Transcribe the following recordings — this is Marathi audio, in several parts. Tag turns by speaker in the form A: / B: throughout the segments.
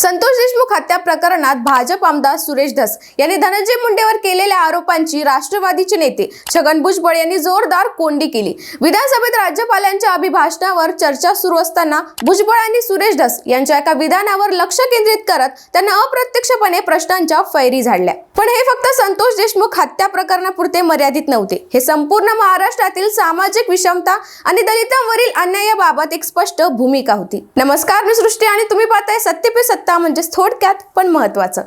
A: संतोष देशमुख हत्या प्रकरणात भाजप आमदार सुरेश धस यांनी धनंजय मुंडेवर केलेल्या आरोपांची राष्ट्रवादीचे नेते छगन भुजबळ यांनी जोरदार कोंडी केली. विधानसभेत राज्यपालांच्या अभिभाषणावर चर्चा सुरू असताना भुजबळ आणि सुरेश धस यांच्या एका विधानावर लक्ष केंद्रित करत त्यांना अप्रत्यक्षपणे प्रश्नांच्या फैरी झाडल्या. पण हे फक्त संतोष देशमुख हत्या प्रकरणापुरते मर्यादित नव्हते. हे संपूर्ण महाराष्ट्रातील सामाजिक विषमता आणि दलितांवरील अन्यायाबाबत एक स्पष्ट भूमिका होती. नमस्कार मी सृष्टी आणि तुम्ही पाहताय सत्य पे सत्ता. म्हणजेच थोडक्यात पण महत्वाचं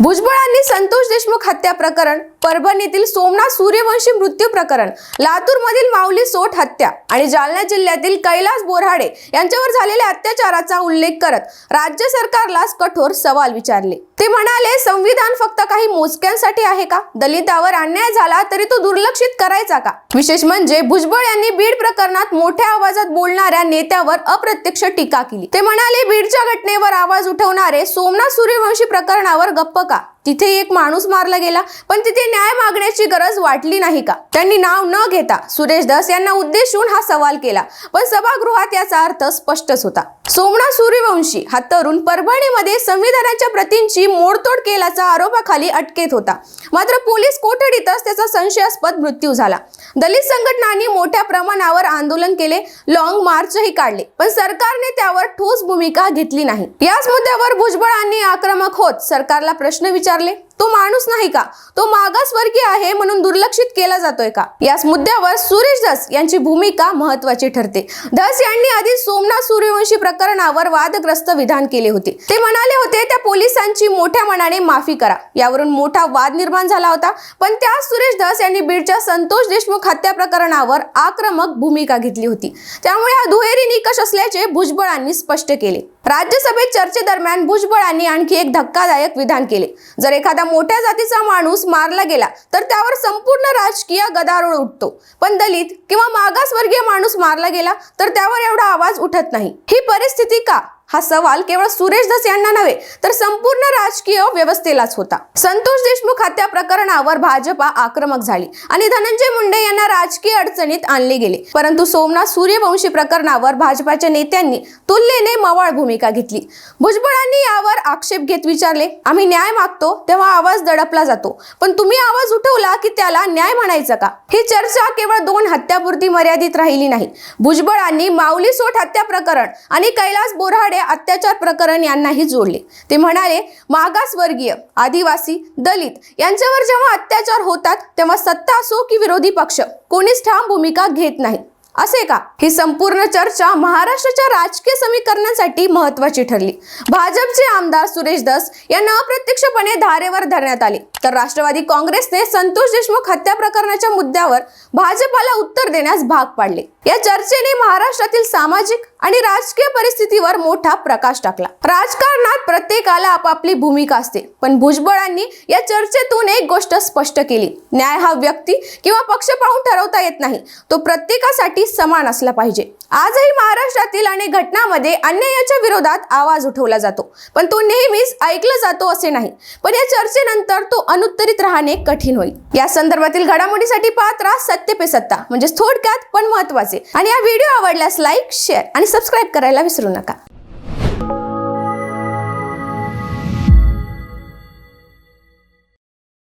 A: भुजबळांनी संतोष देशमुख हत्या प्रकरण परभणीतील सोमनाथ सूर्यवंशी मृत्यू प्रकरण लातूरमधील माऊली सोट हत्या आणि जालना जिल्ह्यातील कैलास बोराडे यांच्यावर झालेल्या अत्याचाराचा उल्लेख करत राज्य सरकारलाच कठोर सवाल विचारले. ते म्हणाले संविधान फक्त काही मोजक्यांसाठी आहे का? दलितावर अन्याय झाला तरी तो दुर्लक्षित करायचा का? विशेष म्हणजे भुजबळ यांनी बीड प्रकरणात मोठ्या आवाजात बोलणाऱ्या नेत्यावर अप्रत्यक्ष टीका केली. ते म्हणाले बीडच्या घटनेवर आवाज उठवणारे सोमनाथ सूर्यवंशी प्रकरणावर गप्प का? तिथे एक माणूस मारला गेला पण तिथे न्याय मागण्याची गरज वाटली नाही का? त्यांनी नाव न घेता सुरेश दास यांना उद्देशून हा सवाल केला. पण सभागृहात याचा अर्थ स्पष्टच होता. सोमनाथ सूर्यवंशी हा तरुण परभणीमध्ये संविधानाच्या प्रतींची मोडतोड केल्याचा आरोपाखाली अटकेत होता. मात्र पोलीस कोठडीतच त्याचा संशयास्पद मृत्यू झाला. दलित संघटनांनी मोठ्या प्रमाणावर आंदोलन केले लॉंग मार्चही काढले पण सरकारने त्यावर ठोस भूमिका घेतली नाही. याच मुद्द्यावर भुजबळांनी आक्रमक होत सरकारला प्रश्न विचारले. तो माणूस नाही का? तो मागासवर्गीय आहे म्हणून दुर्लक्षित केला जातोय का? याच मुद्द्यावर सुरेश धस यांची भूमिका महत्वाची ठरते. धस यांनी आधी सोमनाथ सूर्यवंशी प्रकरणावर वादग्रस्त विधान केले होते. ते म्हणाले होते त्या पोलिसांची मोठ्या मनाने माफी करा. यावरून मोठा वाद निर्माण झाला होता. पण त्या सुरेश धस यांनी बीडच्या संतोष देशमुख हत्या प्रकरणावर आक्रमक भूमिका घेतली होती. त्यामुळे हा दुहेरी निकष असल्याचे भुजबळांनी स्पष्ट केले. राज्यसभेत चर्चेदरम्यान भुजबळांनी आणखी एक धक्कादायक विधान केले. जर एखादा मोठ्या जातीचा माणूस मारला गेला तर त्यावर संपूर्ण राजकीय गदारोळ उठतो. पण दलित किंवा मागासवर्गीय माणूस मारला गेला तर त्यावर एवढा आवाज उठत नाही. ही परिस्थिती का? हा सवाल केवळ सुरेश दस यांना नव्हे तर संपूर्ण राजकीय व्यवस्थेलाच होता. संतोष देशमुख हत्या प्रकरणावर भाजपा आक्रमक झाली आणि धनंजय मुंडे यांना राजकीय अडचणीत आणले गेले. परंतु सोमनाथ सूर्यवंशी प्रकरणावर भाजपाच्या नेत्यांनी तुलनेने मवाळ भूमिका घेतली. भुजबळांनी यावर आक्षेप घेत विचारले आम्ही न्याय मागतो तेव्हा आवाज दडपला जातो. पण तुम्ही आवाज उठवला की त्याला न्याय म्हणायचं का? ही चर्चा केवळ दोन हत्यापुरती मर्यादित राहिली नाही. भुजबळांनी माऊली सोट हत्या प्रकरण आणि कैलास बोराडे अत्याचार प्रकरण यांनाही जोडले. ते म्हणाले मागासवर्गीय आदिवासी दलित यांच्यावर जेव्हा अत्याचार होतात तेव्हा सत्ता असो की विरोधी पक्ष कोणीच ठाम भूमिका घेत नाही. असे का? ही संपूर्ण चर्चा महाराष्ट्राच्या राजकीय समीकरणांसाठी महत्वाची ठरली. भाजपचे आमदार सुरेश दस यांना अप्रत्यक्षपणे धारेवर धरण्यात आले. तर राष्ट्रवादी काँग्रेसने संतोष देशमुख हत्या प्रकरणाच्या मुद्द्यावर भाजपाला उत्तर देण्यास भाग पाडले. या चर्चेने महाराष्ट्रातील सामाजिक आणि राजकीय परिस्थितीवर मोठा प्रकाश टाकला. राजकारणात प्रत्येकाला आपापली भूमिका असते. पण भुजबळांनी या चर्चेतून एक गोष्ट स्पष्ट केली. न्याय हा व्यक्ती किंवा पक्ष पाहून ठरवता येत नाही. तो प्रत्येकासाठी समान असला पाहिजे. आजही महाराष्ट्रातील अनेक घटनांमध्ये अन्यायाच्या विरोधात आवाज उठवला जातो. पण तो नेहमीच ऐकला जातो असे नाही. पण या चर्चेनंतर तो अनुत्तरित राहणे कठीण होईल. या संदर्भातील घडामोडीसाठी पात्रा सत्य पे सत्ता म्हणजे थोडक्यात पण महत्त्वाचे आणि हा व्हिडिओ आवडल्यास लाईक शेअर आणि सबस्क्राईब करायला विसरू नका.